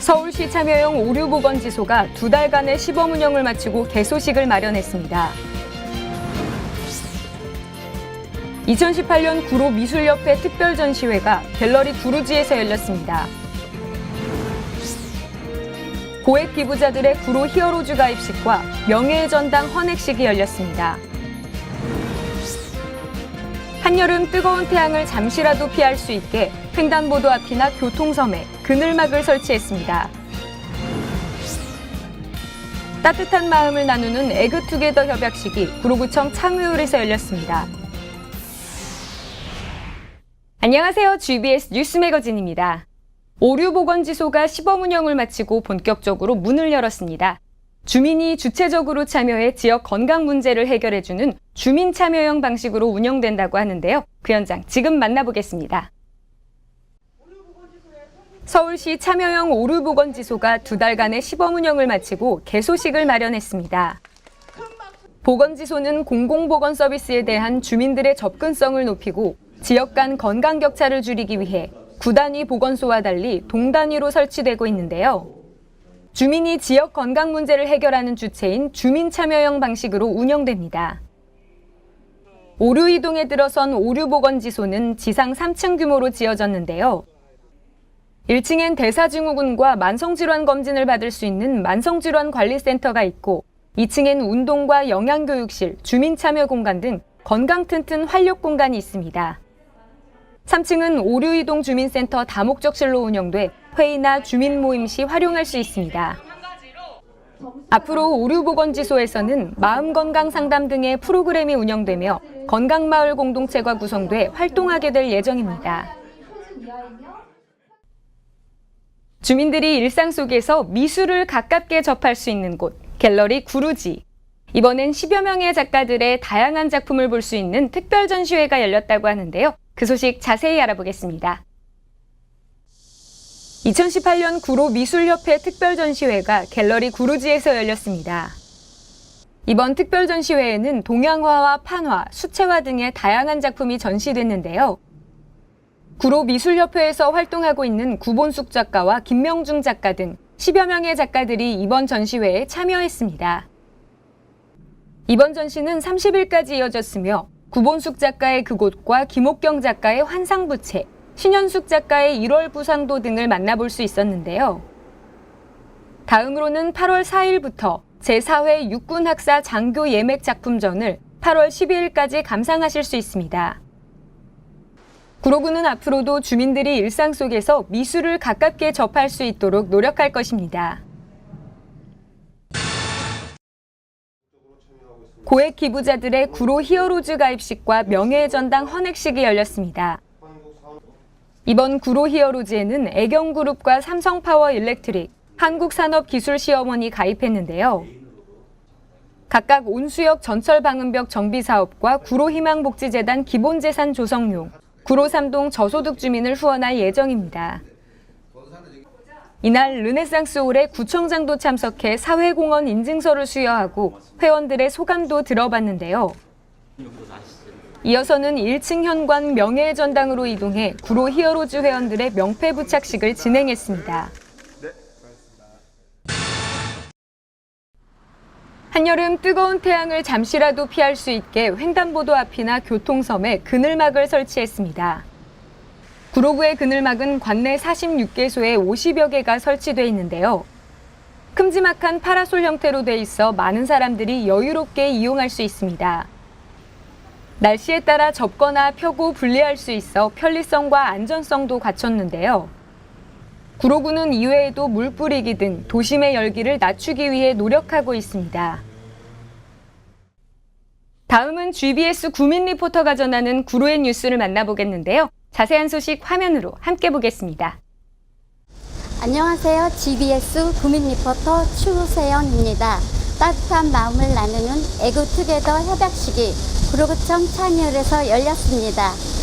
서울시 참여형 오류보건지소가 두 달간의 시범 운영을 마치고 개소식을 마련했습니다. 2018년 구로 미술협회 특별 전시회가 갤러리 구루지에서 열렸습니다. 고액 기부자들의 구로 히어로즈 가입식과 명예의 전당 헌액식이 열렸습니다. 한여름 뜨거운 태양을 잠시라도 피할 수 있게 횡단보도 앞이나 교통섬에 그늘막을 설치했습니다. 따뜻한 마음을 나누는 에그투게더 협약식이 구로구청 창의홀에서 열렸습니다. 안녕하세요. GBS 뉴스 매거진입니다. 오류보건지소가 시범 운영을 마치고 본격적으로 문을 열었습니다. 주민이 주체적으로 참여해 지역 건강 문제를 해결해주는 주민 참여형 방식으로 운영된다고 하는데요. 그 현장 지금 만나보겠습니다. 서울시 참여형 오류보건지소가 두 달간의 시범 운영을 마치고 개소식을 마련했습니다. 보건지소는 공공보건 서비스에 대한 주민들의 접근성을 높이고 지역 간 건강 격차를 줄이기 위해 구단위 보건소와 달리 동단위로 설치되고 있는데요. 주민이 지역 건강 문제를 해결하는 주체인 주민 참여형 방식으로 운영됩니다. 오류 이동에 들어선 오류보건지소는 지상 3층 규모로 지어졌는데요. 1층엔 대사증후군과 만성질환 검진을 받을 수 있는 만성질환관리센터가 있고 2층엔 운동과 영양교육실, 주민참여 공간 등 건강 튼튼 활력 공간이 있습니다. 3층은 오류이동 주민센터 다목적실로 운영돼 회의나 주민 모임 시 활용할 수 있습니다. 앞으로 오류보건지소에서는 마음건강 상담 등의 프로그램이 운영되며 건강마을 공동체가 구성돼 활동하게 될 예정입니다. 주민들이 일상 속에서 미술을 가깝게 접할 수 있는 곳, 갤러리 구루지. 이번엔 10여 명의 작가들의 다양한 작품을 볼 수 있는 특별 전시회가 열렸다고 하는데요. 그 소식 자세히 알아보겠습니다. 2018년 구로 미술협회 특별 전시회가 갤러리 구루지에서 열렸습니다. 이번 특별 전시회에는 동양화와 판화, 수채화 등의 다양한 작품이 전시됐는데요. 구로 미술협회에서 활동하고 있는 구본숙 작가와 김명중 작가 등 10여 명의 작가들이 이번 전시회에 참여했습니다. 이번 전시는 30일까지 이어졌으며 구본숙 작가의 그곳과 김옥경 작가의 환상부채, 신현숙 작가의 1월 부상도 등을 만나볼 수 있었는데요. 다음으로는 8월 4일부터 제4회 육군학사 장교 예맥 작품전을 8월 12일까지 감상하실 수 있습니다. 구로구는 앞으로도 주민들이 일상 속에서 미술을 가깝게 접할 수 있도록 노력할 것입니다. 고액 기부자들의 구로 히어로즈 가입식과 명예의 전당 헌액식이 열렸습니다. 이번 구로 히어로즈에는 애경그룹과 삼성파워 일렉트릭, 한국산업기술시어머니 가입했는데요. 각각 온수역 전철 방음벽 정비 사업과 구로희망복지재단 기본재산 조성용, 구로 삼동 저소득 주민을 후원할 예정입니다. 이날 르네상스 홀에 구청장도 참석해 사회공헌 인증서를 수여하고 회원들의 소감도 들어봤는데요. 이어서는 1층 현관 명예의 전당으로 이동해 구로 히어로즈 회원들의 명패 부착식을 진행했습니다. 한여름 뜨거운 태양을 잠시라도 피할 수 있게 횡단보도 앞이나 교통섬에 그늘막을 설치했습니다. 구로구의 그늘막은 관내 46개소에 50여 개가 설치돼 있는데요. 큼지막한 파라솔 형태로 돼 있어 많은 사람들이 여유롭게 이용할 수 있습니다. 날씨에 따라 접거나 펴고 분리할 수 있어 편리성과 안전성도 갖췄는데요. 구로구는 이외에도 물 뿌리기 등 도심의 열기를 낮추기 위해 노력하고 있습니다. 다음은 GBS 구민 리포터가 전하는 구로의 뉴스를 만나보겠는데요. 자세한 소식 화면으로 함께 보겠습니다. 안녕하세요. GBS 구민 리포터 추세연입니다. 따뜻한 마음을 나누는 에그투게더 협약식이 구로구청 창의홀에서 열렸습니다.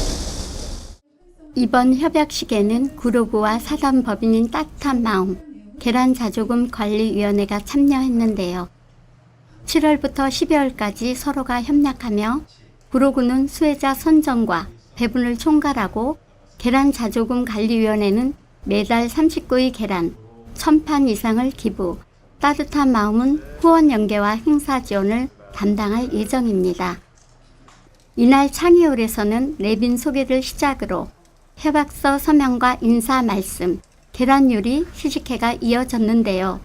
이번 협약식에는 구로구와 사단 법인인 따뜻한 마음, 계란자조금관리위원회가 참여했는데요. 7월부터 12월까지 서로가 협력하며 구로구는 수혜자 선정과 배분을 총괄하고 계란자조금관리위원회는 매달 39의 계란, 1000판 이상을 기부, 따뜻한 마음은 후원 연계와 행사 지원을 담당할 예정입니다. 이날 창의홀에서는 레빈 소개를 시작으로 협약서 서명과 인사 말씀, 계란 요리 시식회가 이어졌는데요.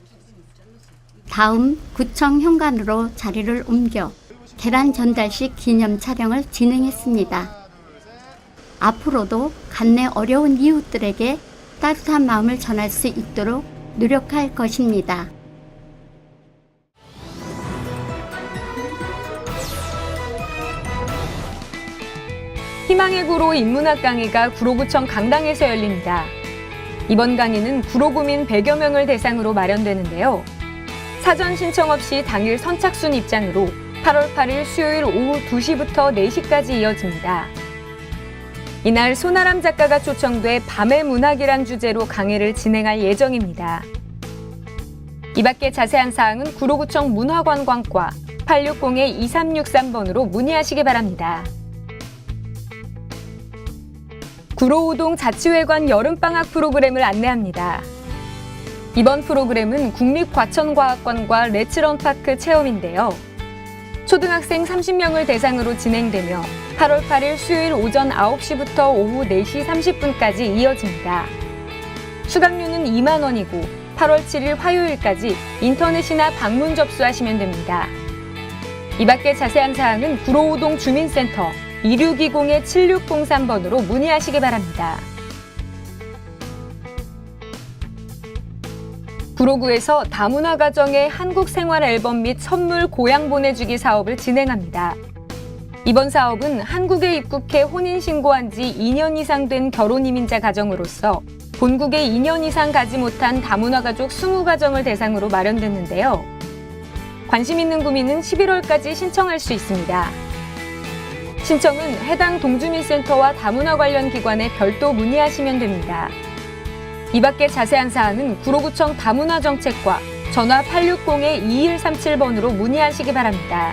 다음 구청 현관으로 자리를 옮겨 계란 전달식 기념 촬영을 진행했습니다. 앞으로도 간내 어려운 이웃들에게 따뜻한 마음을 전할 수 있도록 노력할 것입니다. 희망의 구로 인문학 강의가 구로구청 강당에서 열립니다. 이번 강의는 구로구민 100여 명을 대상으로 마련되는데요. 사전 신청 없이 당일 선착순 입장으로 8월 8일 수요일 오후 2시부터 4시까지 이어집니다. 이날 손아람 작가가 초청돼 밤의 문학이란 주제로 강의를 진행할 예정입니다. 이 밖에 자세한 사항은 구로구청 문화관광과 860-2363번으로 문의하시기 바랍니다. 구로우동 자치회관 여름방학 프로그램을 안내합니다. 이번 프로그램은 국립과천과학관과 레츠런파크 체험인데요. 초등학생 30명을 대상으로 진행되며 8월 8일 수요일 오전 9시부터 오후 4시 30분까지 이어집니다. 수강료는 2만 원이고 8월 7일 화요일까지 인터넷이나 방문 접수하시면 됩니다. 이 밖에 자세한 사항은 구로우동 주민센터 2620-7603번으로 문의하시기 바랍니다. 구로구에서 다문화 가정의 한국 생활 앨범 및 선물 고향 보내주기 사업을 진행합니다. 이번 사업은 한국에 입국해 혼인 신고한 지 2년 이상 된 결혼 이민자 가정으로서 본국에 2년 이상 가지 못한 다문화 가족 20가정을 대상으로 마련됐는데요. 관심 있는 구민은 11월까지 신청할 수 있습니다. 신청은 해당 동주민센터와 다문화 관련 기관에 별도 문의하시면 됩니다. 이 밖에 자세한 사항은 구로구청 다문화 정책과 전화 860-2137번으로 문의하시기 바랍니다.